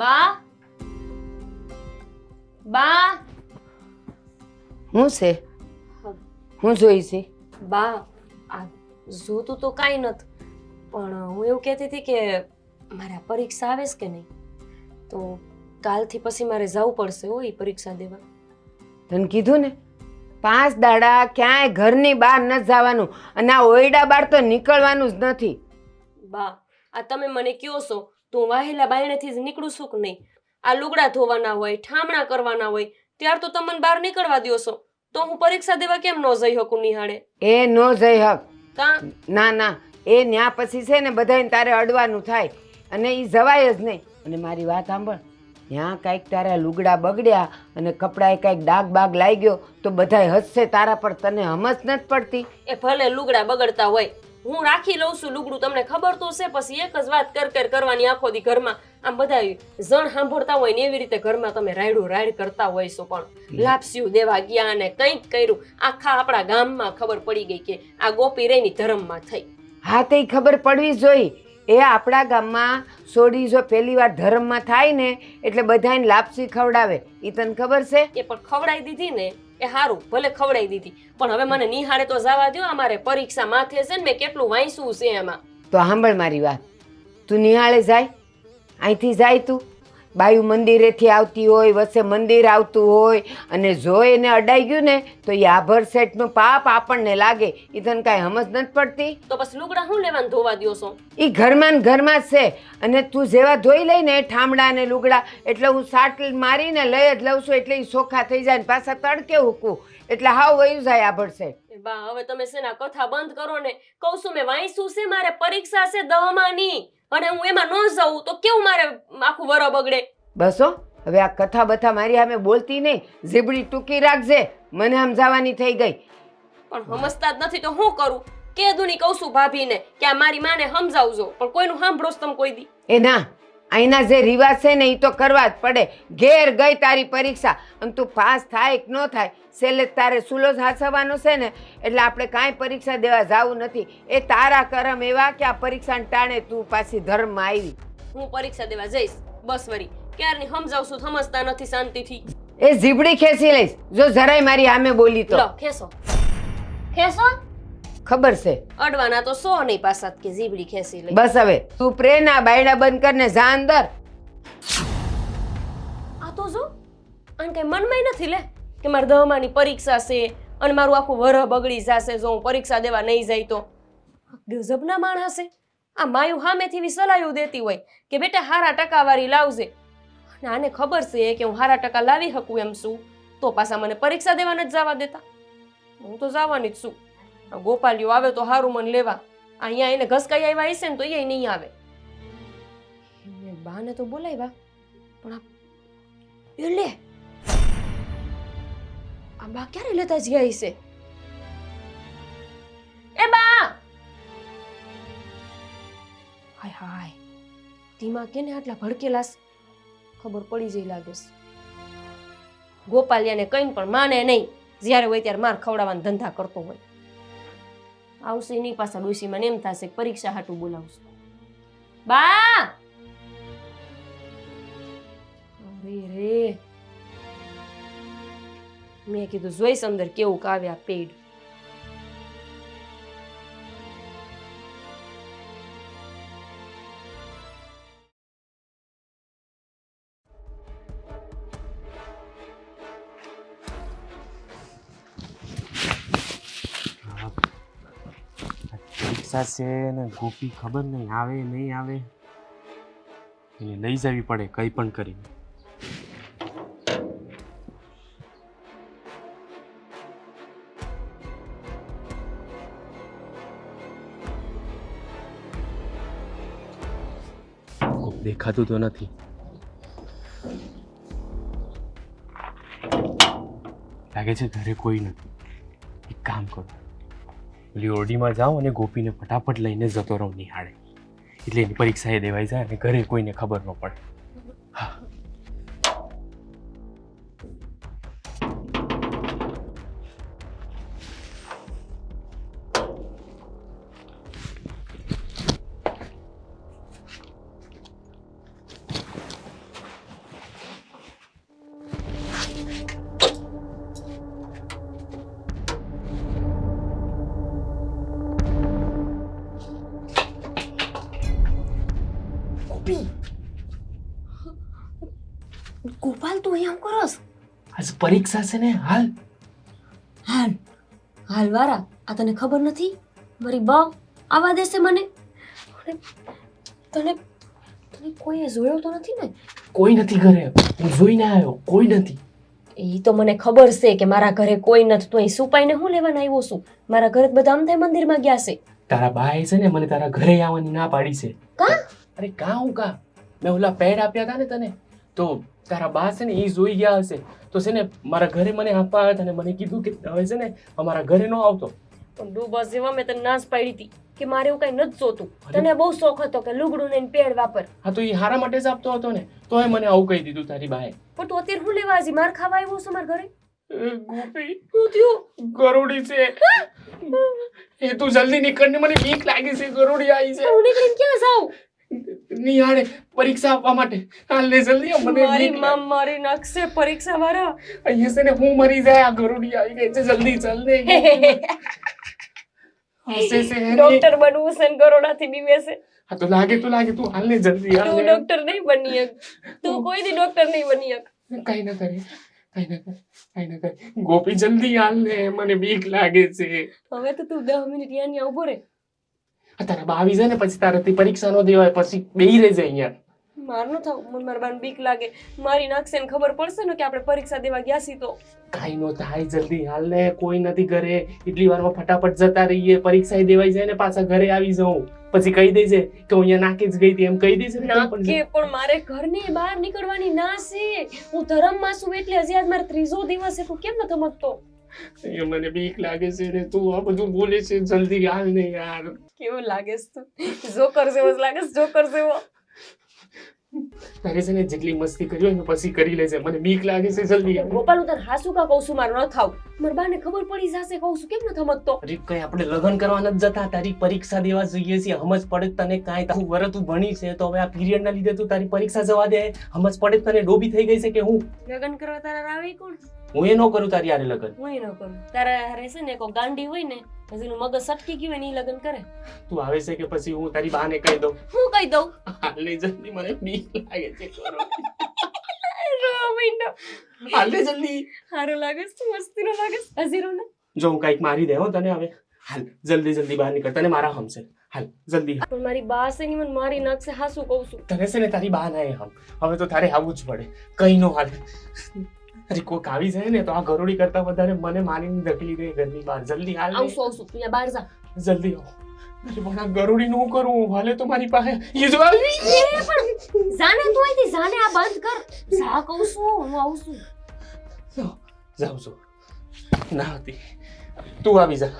બા. બા. હું છે? હું. જોઈ છે? બા આ જોતું તો કાંઈ નથી પણ હું એવું કહેતી હતી કે મારે પરીક્ષા આવે છે કે નહીં? તો કાલથી પછી મારે જવું પડશે હો એ પરીક્ષા દેવા. તને કીધું ને પાંચ દાડા ક્યાંય ઘરની બહાર ન જવાનું અને આ ઓયડા બહાર તો નીકળવાનું જ નથી. બા આ તમે મને કયો છો તો વાહેલા બાયણેથી જ નીકળું છું કે નહીં? આ લુગડા ધોવાના હોય ઠામણા કરવાના હોય ત્યાર તો તમને બહાર નીકળવા દો છો. તો હું પરીક્ષા દેવા કેમ ન જઈ શકું નિહાળે? એ નો જઈ હક. કા ના ના. એ ન્યા પછી છે ને બધાને તારે અડવાનું થાય. અને એ જવાય જ નહીં. અને મારી વાત સાંભળ. ત્યાં કાંઈક તારા લુગડા બગડ્યા અને કપડાએ કાંઈક ડાગ બાગ લાગ્યો તો બધાય હસશે તારા પર તને હમસ નથી પડતી. એ ભલે લુગડા બગડતા હોય હું રાખી લઉં છું લુગડું તમને ખબર તો છે પછી એક જ વાત કર કર કરવાની આખો દી ઘરમાં. આમ બધા જણ સાંભળતા હોય ને એવી રીતે ઘરમાં તમે રાયડું રાયડ કરતા હોય છો પણ. લાપસ્યું દેવા ગયા અને કંઈક કર્યું. આખા આપણા ગામમાં ખબર પડી ગઈ કે આ ગોપી રેની ધર્મમાં થઈ. હા તે ખબર પડવી જોઈ. એ આપણા ગામમાં સોડી જો પહેલી વાર ધર્મમાં થાય ને એટલે બધાને લાપસી ખવડાવે. એ તને ખબર છે? એ પણ ખવડાવી દીધી ને. એ સારું ભલે ખવડાવી દીધી. પણ હવે મને નિહાળે તો જવા દો અમારે પરીક્ષા માથે છે ને મેં કેટલું વાંચ્યું છે એમાં. તો સાંભળ મારી વાત. તું નિહાળે જાય? અહીંથી જાય તું? બાયુ મંદિરેથી આવતી હોય વચ્ચે મંદિર આવતું હોય અને જો એને અડાઈ ગયું ને તો એ આભર સેટનું પાપ આપણને લાગે. એ તને કાંઈ સમજ નથી પડતી? તો બસ લુગડા હું લેવાનું ધોવા દો છો? એ ઘરમાં ને ઘરમાં જ છે. અને તું જેવા ધોઈ લઈને ઠામડા ને લુગડા એટલે હું સાટ મારીને લઈ જ લઉં છું એટલે એ ચોખ્ખા થઈ જાય ને પાછા તડકે હૂકું. એટલે હાવ વયું જાય આભર સેટ બા હવે તમે શેના કથા બંધ કરો ને કહું છું મેં વાંચ્યું છે મારે પરીક્ષા છે દહમાની. અને હું એમાં ન જાઉં તો કેવું મારે આખું વર બગડે? બસો હવે આ કથા બથા મારી સામે બોલતી નહીં ઝીબડી ટૂંકી રાખજે મને સમજાવવાની થઈ ગઈ. પણ સમજતા જ નથી તો હું કરું? કે દુની કહું છું ભાભીને કે આ મારી માને સમજાવજો પણ કોઈનું સાંભળો તમ કોઈ દી. એ ના અહીંના જે રિવાજ છે ને એ તો કરવા જ પડે. ઘેર ગઈ તારી પરીક્ષા. અને તું પાસ થાય કે ન થાય છેલ્લે તારે સુલો જ હાંસવાનો છે ને એટલે આપણે કાંઈ પરીક્ષા દેવા જવું નથી. એ તારા કરમ એવા કે આ પરીક્ષાને ટાણે તું પાછી ધર્મમાં આવી. હું પરીક્ષા દેવા જઈશ બસ વરી ક્યારની સમજાવશું સમજતા નથી શાંતિથી. એ ઝીબડી ખેંચી લઈશ. જો જરાય મારી આમે બોલી તો. ખેસો ખેસો ખબર છે? અડવાના તો સો નહીં પાછા કે જીબડી ખેંચી લઈ. બસ હવે તું પ્રેના બાયડા બંધ કરને જા અંદર. આ તો જો અને કઈ મનમાં નથી લે કે મારે દહમાની પરીક્ષા છે અને મારું આખું વરહ બગડી જશે જો હું પરીક્ષા દેવા નહીં જાય તો. ગજબના માણસ છે. આ માયું સામેથી એવી સલાહો દેતી હોય કે બેટા હારા ટકાવારી લાવજે. અને આને ખબર છે કે હું હારા ટકા લાવી શકું એમ છું તો પાછા મને પરીક્ષા દેવા નથી જવા દેતા. હું તો જવાની જ છું. ગોપાલિયો આવે તો હારું મને લેવા. અહીંયા એને ઘસકાઈ આવ્યા હશે ને તો એ નહીં આવે. બાને તો બોલાવ્યા, પણ આ એ લે આ બા ક્યારે લેતા ગયા હશે? એ બા! હાય હાય. ધીમા કેને આટલા ભડકેલાસ? ખબર પડી જઈ લાગે છે. ગોપાલિયાને કઈ પણ માને નહીં, જ્યારે હોય ત્યારે માર ખવડાવવાનો ધંધા કરતો હોય. આવશે નહીં પાછા ડોશી મને એમ થશે પરીક્ષા હાટું બોલાવશું. બા! અરે રે. મેં કીધું જોઈશ અંદર કેવું કાવ્યા પેડ પરીક્ષા છે ને, ગોપી ખબર નહીં, આવે નહીં આવે. એને લઈ જવી પડે કંઈ પણ કરીને. દેખાતું તો નથી. લાગે છે ઘરે કોઈ નથી. એક કામ કરો. પેલી ઓરડીમાં જાઉં અને ગોપીને ફટાફટ લઈને જતો રહું નિહાળે. એટલે એની પરીક્ષા એ દેવાઈ જાય અને ઘરે કોઈને ખબર ન પડે. તું અહીંયા કરસ. આજ પરીક્ષા છે ને હાલ. હાલ. હાલ વારા આ તને ખબર નથી? મારી બા આવા દેશે મને. તને તને કોઈએ જોયો તો નથી ને? કોઈ નથી ઘરે. હું જોઈને આવ્યો કોઈ નથી. એ તો મને ખબર છે કે મારા ઘરે કોઈ નથી. તો અહીં સુપાઈને હું લેવાને આવ્યો છું? મારા ઘરે બધા અમથે મંદિરમાં ગયા છે. તારા બાએ છે ને મને તારા ઘરે આવવાની ના પાડી છે. કા? અરે કા હું કા? મેં ઓલા પેડ આપ્યા હતા ને તને. તો તારા બા છે ને એ જોઈ ગયા હશે. તો છે ને મારા ઘરે મને આપવા આવ્યા અને મને કીધું કે હવે છે ને અમારા ઘરે ન આવતો. પણ તું જેવા મેં તને નાશ પાડી હતી કે મારે એવું કઈ નથી જોતું. તને બહુ શોખ હતો કે લુગડું ને પેડ વાપર હા તો એ હારા માટે જ આપતો હતો ને. તોય મને આવું કહી દીધું તારી બાએ. પણ તું અત્યારે હું લેવા આવી માર ખાવા આવ્યો છે મારા ઘરે? એ ગોપી શું થયું? ગરોડી છે. એ તું જલ્દી નીકળ ને મને બીક લાગી છે ગરોડી આવી છે. હું નીકળીને ક્યાં જાઉં? નિહાળે પરીક્ષા આપવા માટે. હાલ ને જલ્દી મને મારી માં મારી નાખશે પરીક્ષા વાળા. અહીંયા છે ને હું મરી જાય આ ગરોડી આવી ગઈ છે જલ્દી. હસે છે ડોક્ટર બનવું છે ને કરોડાથી બીવે છે. હા તો લાગે તો લાગે તું હાલ ને જલ્દી તું ડોક્ટર નહીં બની તું કોઈ દી ડોક્ટર નહીં બની કઈ ના કરી કઈ ના કરે કઈ ના કરે. ગોપી જલ્દી હાલ ને મને બીક લાગે છે. હવે તો તું દસ મિનિટ ત્યાં ઊભો આ તારા બાવીસ જાય ને પછી તારાથી પરીક્ષા નો દેવાય પછી બેહી રહેજે અહીંયા. માર ન થાવ મને મારા બાન બીક લાગે. મારી નાખશે ને ખબર પડશે ને કે આપણે પરીક્ષા દેવા ગયા છીએ તો. કાંઈ નો થાય જલ્દી હાલ ને કોઈ નથી ઘરે. એટલી વારમાં ફટાફટ જતા રહીએ પરીક્ષા દેવાઈ જાય ને પાછા ઘરે આવી જાઉં. પછી કહી દેજે કે હું અહીંયા નાકે જ ગઈ હતી એમ કહી દેજે ને કે પણ મારે ઘરની બહાર નીકળવાની ના છે. હું ધર્મમાં છું એટલે હજી આજ મારો ત્રીજો દિવસ છે તું કેમ નથી સમજતો અહીંયા મને બીક લાગે છે ને તું આ બધું બોલે છે જલ્દી હાલ ને યાર. કેવો લાગે છે તું? જોકર જેવો લાગે છે જોકર જેવો. તારે છે ને જેટલી મસ્તી કરી હોય ને પછી કરી લેજે. મને બીક લાગે છે જલ્દી ગોપાલ હું તને હાસુ કા કહું છું? મારે ન થાવ. મારા બાને ખબર પડી જશે કહું છું. કેમ ન થમતો અરે કઈ આપણે લગ્ન કરવા જ જતા? તારી પરીક્ષા દેવા જોઈએ છે. સમજ પડે તને કાઈ. તારું વર તું ભણી છે તો હવે આ પીરિયડ ના લીધે તું તારી પરીક્ષા જવા દે. સમજ પડે તને ડોબી થઈ ગઈ છે કે હું? લગન કરવા તારા આવે કોણ? હું એ ન કરું તારી હારે લગન. હું ન કરું. તારા હારે છે ને કોઈ ગાંડી હોય ને પછી એનું મગજ સટકી ગયું હોય ને ઈ લગ્ન કરે. તું આવે છે કે પછી હું તારી બાને કહી દઉં? હું કહી દઉં? હાલે જલ્દી મને બીક લાગે છે કરો. રોમિન્ડો હાલે જલ્દી હારો લાગે છે મસ્તીનો લાગે છે હજી ને. જો હું કંઈક મારી દે હો તને હવે. હાલ જલ્દી જલ્દી બહાર નીકળ. તને મારા હમશે હાલ જલ્દી. પણ મારી બા છે ને મને મારી નાખશે શું કહું છું. તને છે ને તારી બા ના હમ. હવે તો તારે આવવું જ પડે. કઈ નો હાલ. અરે કોક આવી જાય ને તો આ ગરોડી કરતા વધારે મને માની ધકલી દે ઘરની બહાર. જલ્દી હાલ. આવશું આવશું તું બહાર જા. જલ્દી આવો. અરે પણ આ ગરોડી નું કરું? હાલે તો મારી પાસે? એ જો આવી જાને તું અહીંથી જાને આ બંધ કર. જા કહું છું હું આવું છું. જાઉં જાઉં છું. ના હતી. તું આવી જા.